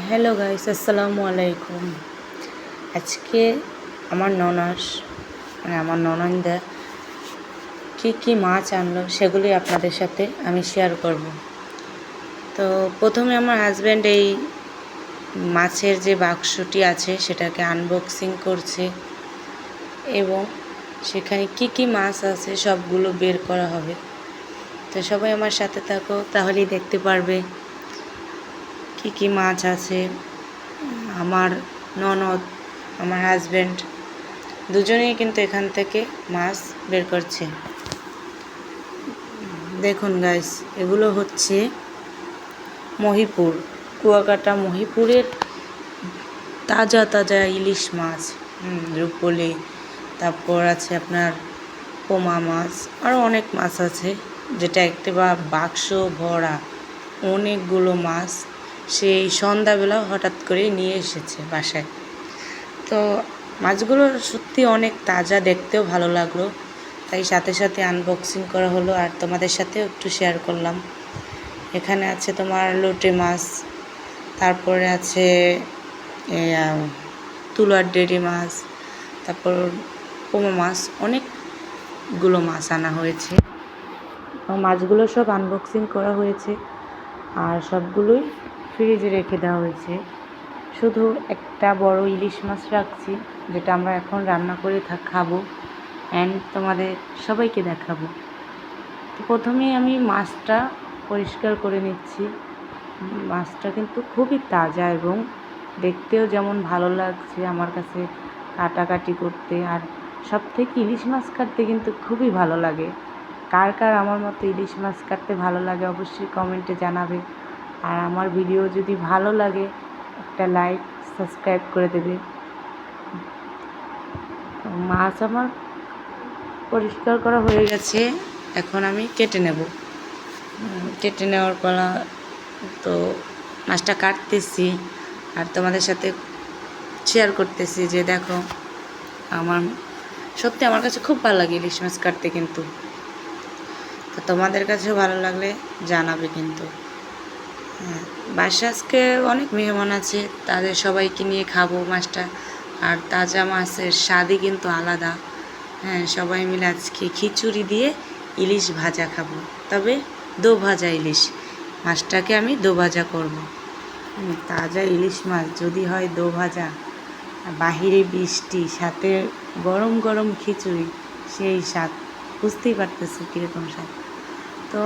Hello guys, আসসালামু আলাইকুম। আজকে আমার ননাস মানে আমার ননন্দা কী কী মাছ আনলো সেগুলি আপনাদের সাথে আমি শেয়ার করব। তো প্রথমে আমার হাজব্যান্ড এই মাছের যে বাক্সটি আছে সেটাকে আনবক্সিং করছে এবং সেখানে কি কি মাছ আছে সবগুলো বের করা হবে। তো সবাই আমার সাথে থাকো, তাহলেই দেখতে পারবে। কি কি মাছ আছে, আমার ননদ, আমার হাজব্যান্ড দুজনেই কিন্তু এখান থেকে মাছ বের করছে। দেখুন গাইস এগুলো হচ্ছে মহিপুর, কুয়াকাটা মহিপুরের তাজা তাজা ইলিশ মাছ রূপলি, তারপর আছে আপনার পোমা মাছ আরও অনেক মাছ আছে, যেটা একটা বা বাক্স ভরা অনেকগুলো মাছ সেই সন্ধ্যাবেলা হঠাৎ করে নিয়ে এসেছে বাসায়। তো মাছগুলো সত্যি অনেক তাজা, দেখতেও ভালো লাগল। তাই সাথে সাথে আনবক্সিং করা হলো আর তোমাদের সাথেও একটু শেয়ার করলাম। এখানে আছে তোমার লোটে মাছ, তারপরে আছে তুলার ডেরি মাছ, তারপর পোমা মাছ, অনেকগুলো মাছ আনা হয়েছে। মাছগুলো সব আনবক্সিং করা হয়েছে। আর সবগুলোই ফ্রিজে রেখে দেওয়া হয়েছে। শুধু একটা বড় ইলিশ মাছ রাখছি, যেটা আমরা এখন রান্না করে খাব অ্যান্ড তোমাদের সবাইকে দেখাবো। তো প্রথমেই আমি মাছটা পরিষ্কার করে নিচ্ছি। মাছটা কিন্তু খুবই তাজা এবং দেখতেও যেমন ভালো লাগছে আমার কাছে কাটাকাটি করতে। আর সব থেকে ইলিশ মাছ কাটতে কিন্তু খুবই ভালো লাগে। কার কার আমার মতো ইলিশ মাছ কাটতে ভালো লাগে অবশ্যই কমেন্টে জানাবে। আর আমার ভিডিও যদি ভালো লাগে, একটা লাইক সাবস্ক্রাইব করে দেবে। মাছ আমার পরিষ্কার করা হয়ে গেছে, এখন আমি কেটে নেব। কেটে নেওয়ার পালা তো মাছটা কাটতেছি, আর তোমাদের সাথে শেয়ার করতেছি যে দেখো, আমার সত্যি আমার কাছে খুব ভালো লাগে ইলিশ মাছ কাটতে কিন্তু। তো তোমাদের কাছেও ভালো লাগলে জানাবে কিন্তু। বাসা আজকে অনেক মেহমান আছে, তাদের সবাইকে নিয়ে খাব মাছটা। আর তাজা মাছের স্বাদই কিন্তু আলাদা। হ্যাঁ সবাই মিলে আজকে খিচুড়ি দিয়ে ইলিশ ভাজা খাব। তবে দো ভাজা ইলিশ, মাছটাকে আমি দো ভাজা করব তাজা ইলিশ মাছ যদি হয় দো ভাজা বাহিরে বৃষ্টি, সাথে গরম গরম খিচুড়ি, সেই স্বাদ, বুঝতেই পারতেছো কীরকম স্বাদ। তো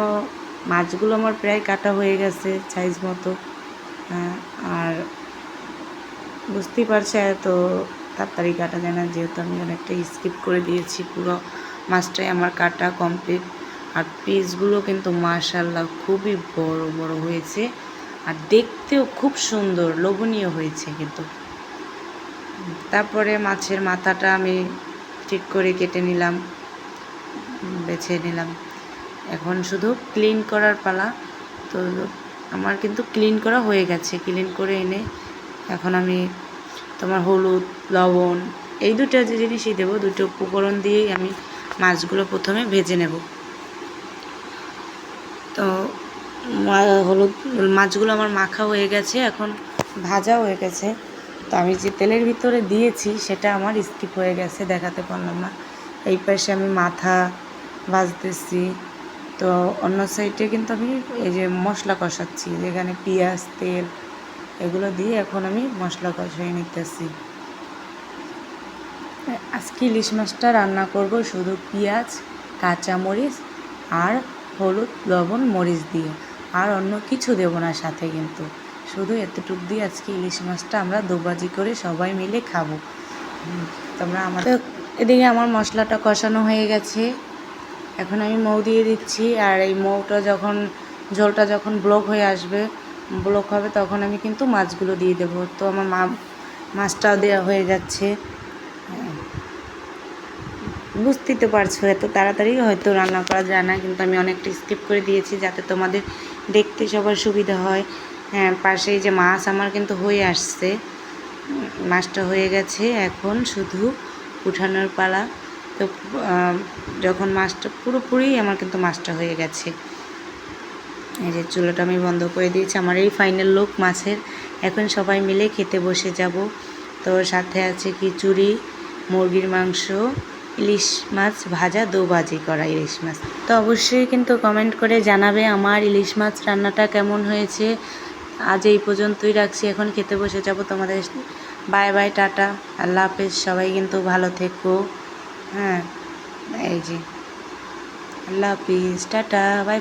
মাছগুলো আমার প্রায় কাটা হয়ে গেছে সাইজ মতো। হ্যাঁ, আর বুঝতেই পারছে এত তাড়াতাড়ি কাটা যায় না যেহেতু আমি অনেকটা স্কিপ করে দিয়েছি পুরো মাছটাই আমার কাটা কমপ্লিট আর পিসগুলো কিন্তু মাশাল্লাহ খুবই বড় বড় হয়েছে। আর দেখতেও খুব সুন্দর লোভনীয় হয়েছে কিন্তু। তারপরে মাছের মাথাটা আমি ঠিক করে কেটে নিলাম বেছে নিলাম। এখন শুধু ক্লিন করার পালা। তো আমার কিন্তু ক্লিন করা হয়ে গেছে ক্লিন করে এনে এখন আমি তোমার হলুদ, লবণ এই দুটো যে জিনিসই দেবো, দুটো উপকরণ দিয়েই আমি মাছগুলো প্রথমে ভেজে নেব। তো হলুদ, মাছগুলো আমার মাখা হয়ে গেছে, এখন ভাজা হয়ে গেছে। তো আমি যে তেলের ভিতরে দিয়েছি, সেটা আমার স্কিপ হয়ে গেছে, দেখাতে পারলাম না। এই পাশে আমি মাথা ভাজতেছি। তো অন্য সাইডে কিন্তু আমি এই যে মশলা কষাচ্ছি, যেখানে পেঁয়াজ, তেল এগুলো দিয়ে এখন আমি মশলা কষিয়ে নিতেছি। আজকে ইলিশ মাছটা রান্না করব শুধু পেঁয়াজ, কাঁচামরিচ আর হলুদ, লবণ, মরিচ দিয়ে। আর অন্য কিছু দেবো না সাথে কিন্তু। শুধু এতটুক দিয়ে আজকে ইলিশ মাছটা আমরা দুবাজি করে সবাই মিলে খাব। তোমরা আমার এদিকে আমার মশলাটা কষানো হয়ে গেছে। এখন আমি মৌ দিয়ে দিচ্ছি, আর এই মৌটা যখন ঝোলটা যখন ব্লক হয়ে আসবে, ব্লক হবে, তখন আমি কিন্তু মাছগুলো দিয়ে দেবো। তো আমার মা, মাছটাও দেওয়া হয়ে যাচ্ছে। বুঝতেই তো পারছ, এত তাড়াতাড়ি হয়তো রান্না করা যায় না, কিন্তু আমি অনেকটা স্কিপ করে দিয়েছি, যাতে তোমাদের দেখতে সবার সুবিধা হয়। হ্যাঁ পাশেই যে মাছ আমার কিন্তু হয়ে আসছে। মাছটা হয়ে গেছে এখন শুধু উঠানোর পালা। তো যখন মাছটা পুরোপুরি আমার কিন্তু মাছটা হয়ে গেছে। এই যে চুলোটা আমি বন্ধ করে দিয়েছি, আমার এই ফাইনাল লুক মাছের। এখন সবাই মিলে খেতে বসে যাব। তো সাথে আছে খিচুড়ি, মুরগির মাংস, ইলিশ মাছ ভাজা, দো ভাজি করা ইলিশ মাছ। তো অবশ্যই কিন্তু কমেন্ট করে জানাবে আমার ইলিশ মাছ রান্নাটা কেমন হয়েছে। আজ এই পর্যন্তই রাখছি, এখন খেতে বসে যাব তোমাদের। Bye bye tata. আল্লাহ হাফেজ, সবাই কিন্তু ভালো থেকো। হ্যাঁ এই যে। আল্লাহ হাফিজ টাটা বাই বাই